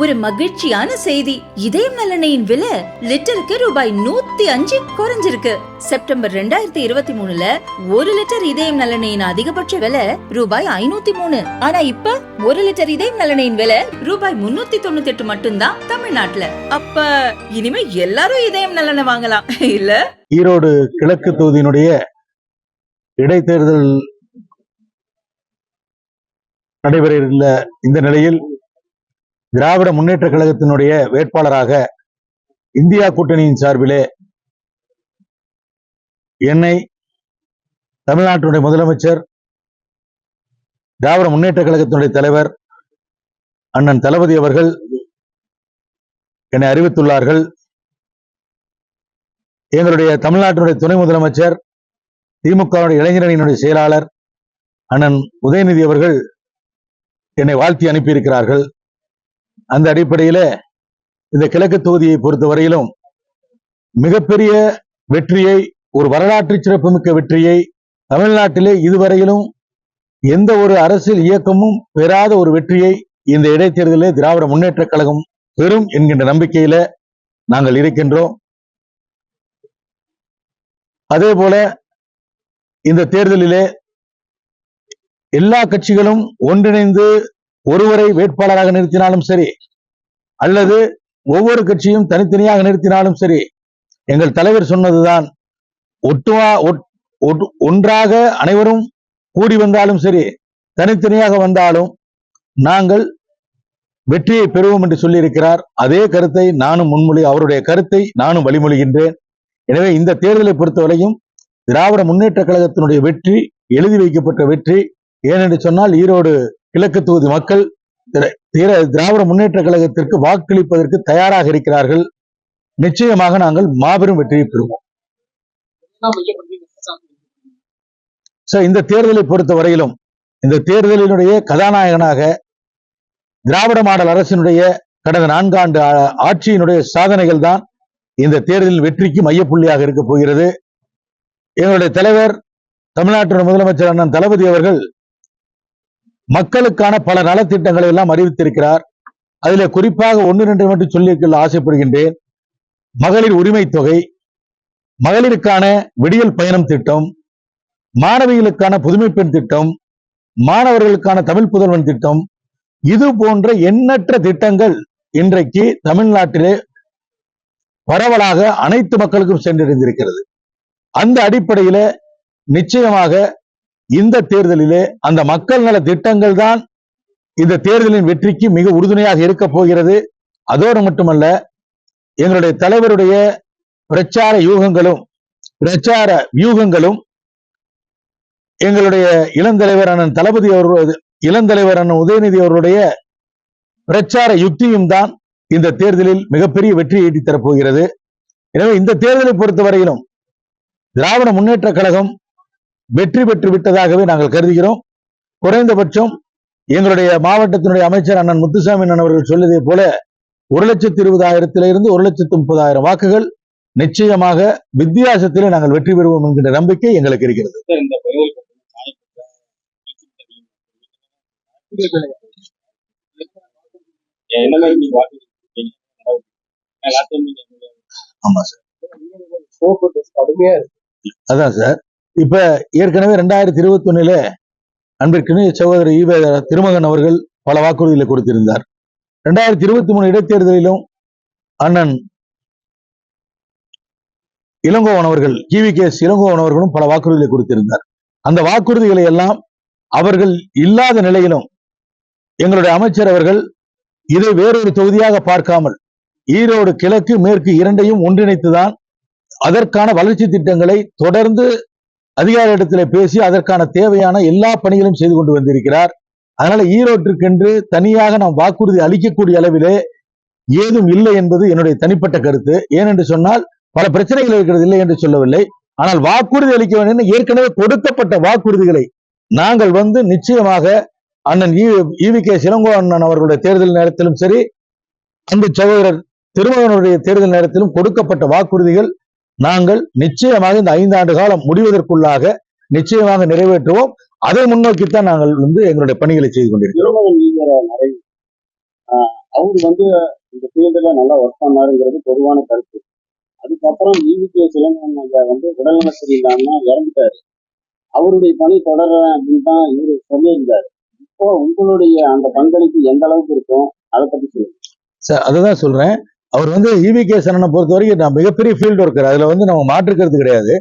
ஒரு மகிழ்ச்சியான செய்தி. இதயம் நலனையின் விலை லிட்டருக்கு ரூபாய் நூத்தி அஞ்சு குறைஞ்சிருக்கு. செப்டம்பர் ரெண்டாயிரத்தி இருபத்தி மூணுல ஒரு லிட்டர் இதயம் நலனையின் அதிகபட்ச விலை ரூபாய் ஐநூத்தி மூணு. ஆனா இப்ப ஒரு லிட்டர் இதயம் நலனையின் விலை ரூபாய் முன்னூத்தி தொண்ணூத்தி எட்டு மட்டும்தான் தமிழ்நாட்டுல. அப்ப இனிமே எல்லாரும் இதயம் நலனை வாங்கலாம் இல்ல? ஈரோடு கிழக்கு தொகுதியினுடைய இடைத்தேர்தல் நடைபெற உள்ள இந்த நிலையில் திராவிட முன்னேற்ற கழகத்தினுடைய வேட்பாளராக இந்தியா கூட்டணியின் சார்பிலே என்னை தமிழ்நாட்டினுடைய முதலமைச்சர் திராவிட முன்னேற்ற கழகத்தினுடைய தலைவர் அண்ணன் தளபதி அவர்கள் என்னை அறிவித்துள்ளார்கள். எங்களுடைய தமிழ்நாட்டினுடைய துணை முதலமைச்சர் திமுக இளைஞரணியினுடைய செயலாளர் அண்ணன் உதயநிதி அவர்கள் என்னை வாழ்த்தி அனுப்பியிருக்கிறார்கள். அந்த அடிப்படையில இந்த கிழக்கு தொகுதியை பொறுத்த வரையிலும் மிகப்பெரிய வெற்றியை ஒரு வரலாற்று சிறப்புமிக்க வெற்றியை தமிழ்நாட்டிலே இதுவரையிலும் எந்த ஒரு அரசியல் இயக்கமும் பெறாத ஒரு வெற்றியை இந்த இடைத்தேர்தலிலே திராவிட முன்னேற்ற கழகம் பெறும் என்கின்ற நம்பிக்கையில நாங்கள் இருக்கின்றோம். அதே போல இந்த தேர்தலிலே எல்லா கட்சிகளும் ஒன்றிணைந்து ஒருவரை வேட்பாளராக நிறுத்தினாலும் சரி அல்லது ஒவ்வொரு கட்சியும் தனித்தனியாக நிறுத்தினாலும் சரி எங்கள் தலைவர் சொன்னதுதான் ஒட்டுவா ஒன்றாக அனைவரும் கூடி வந்தாலும் சரி தனித்தனியாக வந்தாலும் நாங்கள் வெற்றியை பெறுவோம் என்று சொல்லியிருக்கிறார். அதே கருத்தை நானும் முன்மொழி அவருடைய கருத்தை நானும் வழிமொழிகின்றேன். எனவே இந்த தேர்தலை பொறுத்தவரையும் திராவிட முன்னேற்ற கழகத்தினுடைய வெற்றி எழுதி வைக்கப்பட்ட வெற்றி ஏனென்று சொன்னால் ஈரோடு கிழக்கு தொகுதி மக்கள் திராவிட முன்னேற்ற கழகத்திற்கு வாக்களிப்பதற்கு தயாராக இருக்கிறார்கள். நிச்சயமாக நாங்கள் மாபெரும் வெற்றியை பெறுவோம். சார் இந்த தேர்தலை பொறுத்த வரையிலும் இந்த தேர்தலினுடைய கதாநாயகனாக திராவிட மாடல் அரசினுடைய கடந்த நான்காண்டு ஆட்சியினுடைய சாதனைகள் தான் இந்த தேர்தலில் வெற்றிக்கு மையப்புள்ளியாக இருக்க போகிறது. எங்களுடைய தலைவர் தமிழ்நாட்டின் முதலமைச்சர் அண்ணன் தளபதி அவர்கள் மக்களுக்கான பல நலத்திட்டங்களை எல்லாம் அறிவித்திருக்கிறார். அதில் குறிப்பாக ஒன்று ரெண்டு மட்டும் சொல்லிக்கொள்ள ஆசைப்படுகின்றேன். மகளிர் உரிமை தொகை மகளிருக்கான விடியல் பயணம் திட்டம் மாணவிகளுக்கான புதுமை பெண் திட்டம் மாணவர்களுக்கான தமிழ் புதல்வன் திட்டம் இது போன்ற எண்ணற்ற திட்டங்கள் இன்றைக்கு தமிழ்நாட்டிலே பரவலாக அனைத்து மக்களுக்கும் சென்றடைந்திருக்கிறது அந்த அடிப்படையில நிச்சயமாக இந்த தேர்தலிலே அந்த மக்கள் நல திட்டங்கள் தான் இந்த தேர்தலின் வெற்றிக்கு மிக உறுதுணையாக இருக்க போகிறது. அதோடு மட்டுமல்ல எங்களுடைய தலைவருடைய பிரச்சார யூகங்களும் பிரச்சார வியூகங்களும் எங்களுடைய இளந்தலைவர் அண்ணன் தளபதி அவர்களது இளந்தலைவர் அண்ணன் உதயநிதி அவர்களுடைய பிரச்சார யுக்தியும் தான் இந்த தேர்தலில் மிகப்பெரிய வெற்றியை ஈட்டித் தரப்போகிறது எனவே இந்த தேர்தலை பொறுத்தவரையிலும் திராவிட முன்னேற்ற கழகம் வெற்றி பெற்று விட்டதாகவே நாங்கள் கருதுகிறோம். குறைந்தபட்சம் எங்களுடைய மாவட்டத்தினுடைய அமைச்சர் அண்ணன் முத்துசாமி அண்ணன் அவர்கள் சொல்லியதை போல ஒரு லட்சத்தி இருபதாயிரத்திலிருந்து ஒரு லட்சத்து முப்பதாயிரம் வாக்குகள் நிச்சயமாக வித்தியாசத்திலே நாங்கள் வெற்றி பெறுவோம் என்கின்ற நம்பிக்கை எங்களுக்கு இருக்கிறது. ஆமா சார். அதான் சார். இப்ப ஏற்கனவே ரெண்டாயிரத்தி இருபத்தி ஒண்ணுல அன்பிற்குனு சகோதரர் ஈவ திருமகன் அவர்கள் பல வாக்குறுதிகளை கொடுத்திருந்தார். ரெண்டாயிரத்தி இருபத்தி மூணு இடைத்தேர்தலிலும் அண்ணன் இளங்கோவன் அவர்கள் கிவி கே இளங்கோவன் அவர்களும் பல வாக்குறுதிகளை கொடுத்திருந்தார். அந்த வாக்குறுதிகளை எல்லாம் அவர்கள் இல்லாத நிலையிலும் எங்களுடைய அமைச்சர் அவர்கள் இதை வேறொரு தொகுதியாக பார்க்காமல் ஈரோடு கிழக்கு மேற்கு இரண்டையும் ஒன்றிணைத்துதான் அதற்கான வளர்ச்சி திட்டங்களை தொடர்ந்து அதிகாரியிடத்திலே பேசி அதற்கான தேவையான எல்லா பணிகளும் செய்து கொண்டு வந்திருக்கிறார். அதனால ஈரோட்டிற்கென்று தனியாக நாம் வாக்குறுதி அளிக்கக்கூடிய அளவிலே ஏதும் இல்லை என்பது என்னுடைய தனிப்பட்ட கருத்து. ஏனென்று சொன்னால் பல பிரச்சனைகள் இருக்கிறது இல்லை என்று சொல்லவில்லை. ஆனால் வாக்குறுதி அளிக்க வேண்டும் என்று ஏற்கனவே கொடுக்கப்பட்ட வாக்குறுதிகளை நாங்கள் வந்து நிச்சயமாக அண்ணன் ஈவி கே சிலங்கோ அண்ணன் அவர்களுடைய தேர்தல் நேரத்திலும் சரி அன்பு சகோதரர் திருமகனுடைய தேர்தல் நேரத்திலும் கொடுக்கப்பட்ட வாக்குறுதிகள் நாங்கள் நிச்சயமாக இந்த ஐந்தாண்டு காலம் முடிவதற்குள்ளாக நிச்சயமாக நிறைவேற்றுவோம். அதை முன்னோக்கித்தான் நாங்கள் வந்து எங்களுடைய பணிகளை செய்து கொண்டிருக்கிறோம். அவரு வந்து இந்த ஃபீல்டுல நல்லா ஒர்க் பண்ணாருங்கிறது பொதுவான கருத்து. அதுக்கப்புறம் ஈவிகே சிலங்கன் ஐயா வந்து உடல்நல சரியில்லாம இறந்துட்டாரு. அவருடைய பணி தொடர்றேன் அப்படின்னு தான் இவரு சொல்லியிருந்தாரு. இப்போ உங்களுடைய அந்த பங்களிப்பு எந்த அளவுக்கு இருக்கும்? அதை பத்தி சொல்லுங்க. சார் அதுதான் சொல்றேன். அவர் வந்து இவி கே சரணனை பொறுத்த வரைக்கும் நான் மிகப்பெரிய ஃபீல்டு ஒர்க்கர் அதுல வந்து நம்ம மாற்றுக்கிறது கிடையாது.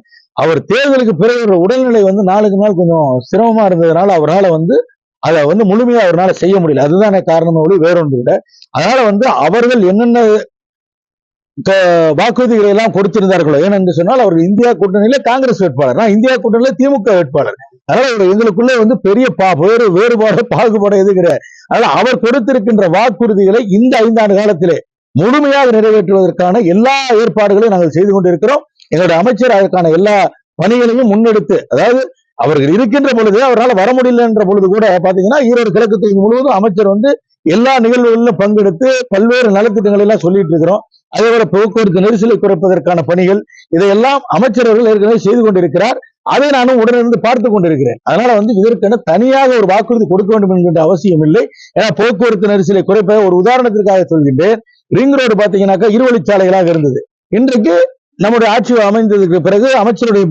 அவர் தேர்தலுக்கு பிறகு ஒரு உடல்நிலை வந்து நாளுக்கு நாள் கொஞ்சம் சிரமமா இருந்ததுனால அவரால் வந்து அதை வந்து முழுமையா அவரால் செய்ய முடியல. அதுதானே காரணம் ஒளி வேற ஒன்று விட அதனால வந்து அவர்கள் என்னென்ன வாக்குறுதிகளை எல்லாம் கொடுத்திருந்தார்களோ ஏனென்று சொன்னால் அவர் இந்தியா கூட்டணியில காங்கிரஸ் வேட்பாளர். நான் இந்தியா கூட்டணியில திமுக வேட்பாளர். அதனால அவர் எங்களுக்குள்ள வந்து பெரிய பா வேறு வேறுபாடு பாகுபாடு எது கிடையாது. அதனால அவர் கொடுத்திருக்கின்ற வாக்குறுதிகளை இந்த ஐந்தாண்டு காலத்திலே முழுமையாக நிறைவேற்றுவதற்கான எல்லா ஏற்பாடுகளையும் நாங்கள் செய்து கொண்டிருக்கிறோம். எங்களுடைய அமைச்சர் அதற்கான எல்லா பணிகளையும் முன்னெடுத்து அதாவது அவர்கள் இருக்கின்ற பொழுது அவரால் வர முடியல என்ற பொழுது கூட பாத்தீங்கன்னா ஈரோடு கிழக்கு தொகுதி முழுவதும் அமைச்சர் வந்து எல்லா நிகழ்வுகளிலும் பங்கெடுத்து பல்வேறு நலத்திட்டங்கள் எல்லாம் சொல்லிட்டு இருக்கிறோம். அதே போல போக்குவரத்து நெரிசலை குறைப்பதற்கான பணிகள் இதையெல்லாம் அமைச்சர்கள் ஏற்கனவே செய்து கொண்டிருக்கிறார். அதை நானும் உடனிருந்து பார்த்து கொண்டிருக்கிறேன். அதனால வந்து இதற்கென தனியாக ஒரு வாக்குறுதி கொடுக்க வேண்டும் என்கின்ற அவசியம் இல்லை. ஏன்னா போக்குவரத்து நெரிசலை குறைப்ப ஒரு உதாரணத்திற்காக சொல்கின்றேன். ரிங் ரோடு பார்த்தீங்கன்னாக்கா இருவழிச்சாலைகளாக இருந்தது. இன்றைக்கு நம்முடைய ஆட்சி அமைந்ததுக்கு பிறகு அமைச்சருடைய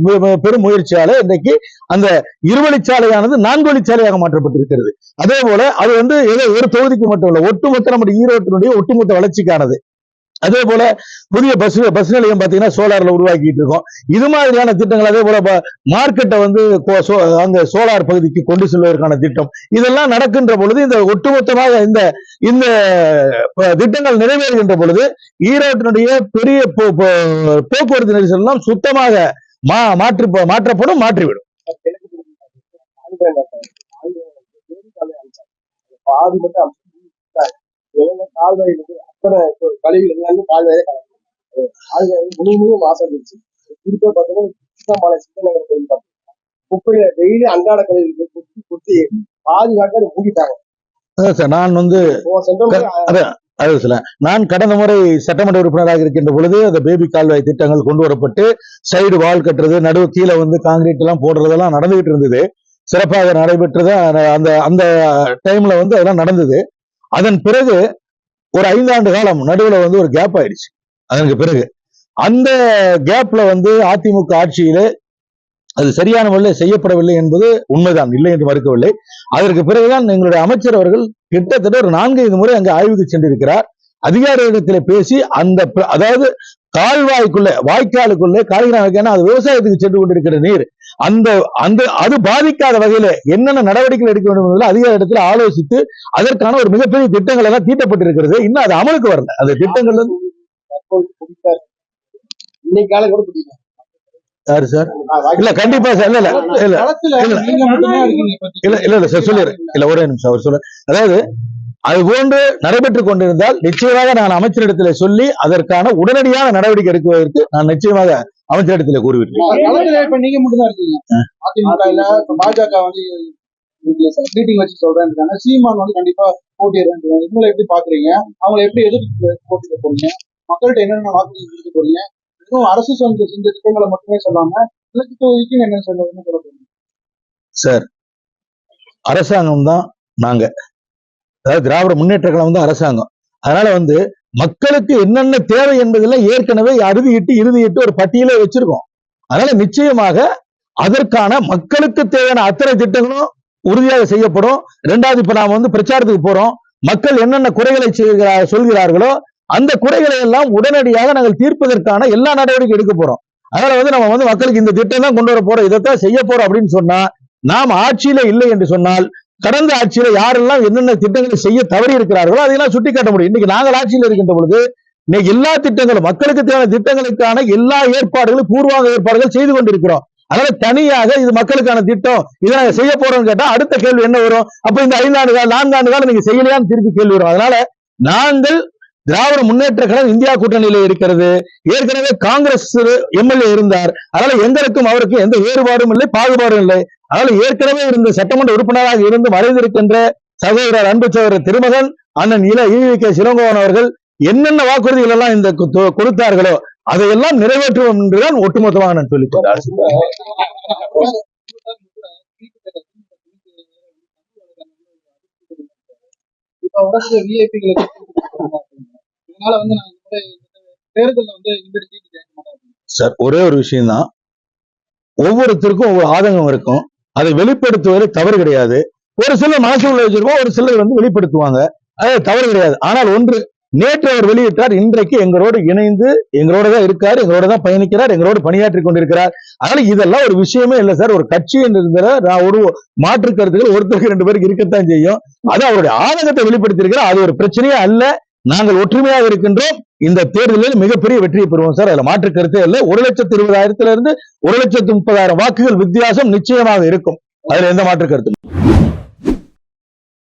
பெரும் முயற்சியால இன்றைக்கு அந்த இருவழிச்சாலையானது நான்கு வழிச்சாலையாக மாற்றப்பட்டிருக்கிறது. அதே போல அது வந்து ஏதோ ஒரு தொகுதிக்கு மட்டும் இல்ல ஒட்டுமொத்த நம்முடைய ஈரோட்டினுடைய ஒட்டுமொத்த வளர்ச்சிக்கானது. அதே போல புதிய பஸ் பஸ் நிலையம் பார்த்தீங்கன்னா சோலார்ல உருவாக்கிட்டு இருக்கோம் இது மாதிரியான திட்டங்கள் அதே போல மார்க்கெட்டை வந்து அந்த அங்க சோலார் பகுதிக்கு கொண்டு செல்வதற்கான திட்டம் இதெல்லாம் நடக்கின்ற பொழுது இந்த ஒட்டுமொத்தமாக இந்த இந்த திட்டங்கள் நிறைவேறுகின்ற பொழுது ஈரோட்டினுடைய பெரிய போ- போக்குவரத்து நெரிசல் எல்லாம் சுத்தமாக மா மாற்று மாற்றப்படும் மாற்றிவிடும் பாதி மட்டும் கால்வாய் எல்லாமே கால்வாயே கால்வாய் முழுமையும் மாசம் இருந்துச்சு. குறிப்பா பார்த்தீங்கன்னா சித்தமலை சித்தநகர் கோயில் பார்த்தீங்கன்னா குப்பையில டெய்லி அன்றாட கழிவுகள் குத்தி குத்தி பாதி காட்டு மூடிட்டாங்க. அதான் சார் நான் வந்து சில நான் கடந்த முறை சட்டமன்ற உறுப்பினராக இருக்கின்ற பொழுது அந்த பேபி கால்வாய் திட்டங்கள் கொண்டு வரப்பட்டு சைடு வால் கட்டுறது நடுவு கீழே வந்து காங்கிரீட் எல்லாம் போடுறதெல்லாம் நடந்துகிட்டு இருந்தது. சிறப்பாக நடைபெற்றது அந்த- அந்த அந்த டைம்ல வந்து அதெல்லாம் நடந்தது. அதன் பிறகு ஒரு ஐந்தாண்டு காலம் நடுவுல வந்து ஒரு கேப் ஆயிடுச்சு. அதற்கு பிறகு அந்த கேப்ல வந்து அதிமுக ஆட்சியிலே அது சரியான முறையில் செய்யப்படவில்லை என்பது உண்மைதான். இல்லை என்று மறுக்கவில்லை. அதற்கு பிறகுதான் எங்களுடைய அமைச்சர் அவர்கள் கிட்டத்தட்ட ஒரு நான்கு ஐந்து முறை அங்கு ஆய்வுக்கு சென்றிருக்கிறார். அதிகாரிகளிடத்தில் பேசி அந்த அதாவது கால்வாய்க்குள்ள வாய்க்காலுக்குள்ளே காய்கறி அது விவசாயத்துக்கு சென்று கொண்டிருக்கிற நீர் அந்த அந்த அது பாதிக்காத வகையில என்னென்ன நடவடிக்கைகள் எடுக்க வேண்டும் என்பதில் அதிகாரிடத்தில் ஆலோசித்து அதற்கான ஒரு மிகப்பெரிய திட்டங்கள் எல்லாம் தீட்டப்பட்டிருக்கிறது. இன்னும் அது அமலுக்கு வரல. அந்த திட்டங்கள் இன்னைக்கு கூட யாரு சார்? இல்ல கண்டிப்பா சார். இல்ல இல்ல. இல்ல இல்ல. இல்ல. சார் சொல்லிடுறேன். இல்ல ஒரே நிமிஷம் அவர் சொல்ல அதாவது அது போன்று நடைபெற்றுக் கொண்டிருந்தால் நிச்சயமாக நான் அமைச்சரிடத்தில் சொல்லி அதற்கான உடனடியான நடவடிக்கை எடுக்குவதற்கு நான் நிச்சயமாக அமைச்சரிடத்தில் இப்ப நீங்க மட்டும்தான் இருக்கீங்க. அதிமுக இப்ப பாஜக வந்து மீட்டிங் வச்சு சொல்றேன் சீமான் வந்து கண்டிப்பா போட்டியிடுறேன் இவங்களை எப்படி பாக்குறீங்க? அவங்களை எப்படி எதிர்த்து போட்டியிட போறீங்க? மக்கள்கிட்ட என்னென்ன வாக்குறுதி கொடுக்க போறீங்க? அரசு செஞ்ச செஞ்ச திட்டங்களை மட்டுமே சொல்லாம இலக்கு தொகுதிக்கு என்ன சொல்லுங்க சொல்ல போறீங்க சார் அரசாங்கம் தான் நாங்க. அதாவது திராவிட முன்னேற்ற கழகம் வந்து அரசாங்கம். அதனால வந்து மக்களுக்கு என்னென்ன தேவை என்பதெல்லாம் ஏற்கனவே அறுதியிட்டு இறுதியிட்டு ஒரு பட்டியலே வச்சிருக்கோம். அதனால நிச்சயமாக அதற்கான மக்களுக்கு தேவையான அத்தனை திட்டங்களும் உறுதியாக செய்யப்படும். ரெண்டாவது இப்ப நாம வந்து பிரச்சாரத்துக்கு போறோம். மக்கள் என்னென்ன குறைகளை செய்கிறார் சொல்கிறார்களோ அந்த குறைகளை எல்லாம் உடனடியாக நாங்கள் தீர்ப்பதற்கான எல்லா நடவடிக்கை எடுக்க போறோம். அதனால வந்து நம்ம வந்து மக்களுக்கு இந்த திட்டம் தான் கொண்டு வர போறோம். இதைத்தான் செய்ய போறோம் அப்படின்னு சொன்னா நாம் ஆட்சியில இல்லை என்று சொன்னால் கடந்த ஆட்சியில யாரெல்லாம் என்னென்ன திட்டங்களை செய்ய தவறி இருக்கிறார்களோ அதையெல்லாம் சுட்டி காட்ட முடியும். இன்னைக்கு நாங்கள் ஆட்சியில் இருக்கின்ற பொழுது இன்னைக்கு எல்லா திட்டங்களும் மக்களுக்கு தேவையான திட்டங்களுக்கான எல்லா ஏற்பாடுகளும் பூர்வாங்க ஏற்பாடுகள் செய்து கொண்டிருக்கிறோம். அதனால தனியாக இது மக்களுக்கான திட்டம் இதை நாங்க செய்ய போறோம்னு கேட்டா அடுத்த கேள்வி என்ன வரும்? அப்ப இந்த ஐந்தாண்டு கால நான்காண்டு காலம் நீங்க செய்யலையான்னு திருப்பி கேள்வி வரும். அதனால நாங்கள் திராவிட முன்னேற்ற கழகம் இந்தியா கூட்டணியில இருக்கிறது. ஏற்கனவே காங்கிரஸ் எம்எல்ஏ இருந்தார். அதனால எங்களுக்கும் அவருக்கும் எந்த வேறுபாடும் இல்லை பாகுபாடும் இல்லை. அதனால ஏற்கனவே இருந்த சட்டமன்ற உறுப்பினராக இருந்து மறைந்திருக்கின்ற சகோதரர் அன்பு சகோதரர் திருமகன் அண்ணன் இள ஈவி கே சிலங்கோவன் அவர்கள் என்னென்ன வாக்குறுதிகள் எல்லாம் இந்த கொடுத்தார்களோ அதையெல்லாம் நிறைவேற்றுவோம் என்றுதான் ஒட்டுமொத்தமாக நான் சொல்லி இப்ப வரக்கூடிய விஐபிகளுக்கு அதனால வந்து நான் தேர்தலில் வந்து சார் ஒரே ஒரு விஷயம்தான். ஒவ்வொருத்தருக்கும் ஒவ்வொரு ஆதங்கம் இருக்கும். அதை வெளிப்படுத்துவது தவறு கிடையாது. ஒரு சிலர் மனசுக்குள்ள வச்சிருக்கோம் ஒரு சிலர் வந்து வெளிப்படுத்துவாங்க. அது தவறு கிடையாது. ஆனால் ஒன்று நேற்று அவர் வெளியிட்டார் இன்றைக்கு எங்களோடு இணைந்து எங்களோட தான் இருக்கார் எங்களோட தான் பயணிக்கிறார் எங்களோடு பணியாற்றி கொண்டிருக்கிறார். அதனால இதெல்லாம் ஒரு விஷயமே இல்லை சார். ஒரு கட்சி என்று நான் ஒரு மாற்று கருத்துக்கள் ஒருத்தருக்கு ரெண்டு பேருக்கு இருக்கத்தான் செய்யும். அது அவருடைய ஆதங்கத்தை வெளிப்படுத்தியிருக்கிறார். அது ஒரு பிரச்சனையே அல்ல. நாங்கள் ஒற்றுமையாக இருக்கின்றோம். இந்த தேர்தலில் மிகப்பெரிய வெற்றியை பெறுவோம் சார். அதுல மாற்று கருத்தே இல்லை. ஒரு லட்சத்து இருபதாயிரத்துல இருந்து ஒரு லட்சத்து முப்பதாயிரம் வாக்குகள் வித்தியாசம் நிச்சயமாக இருக்கும். அதுல எந்த மாற்று கருத்தும்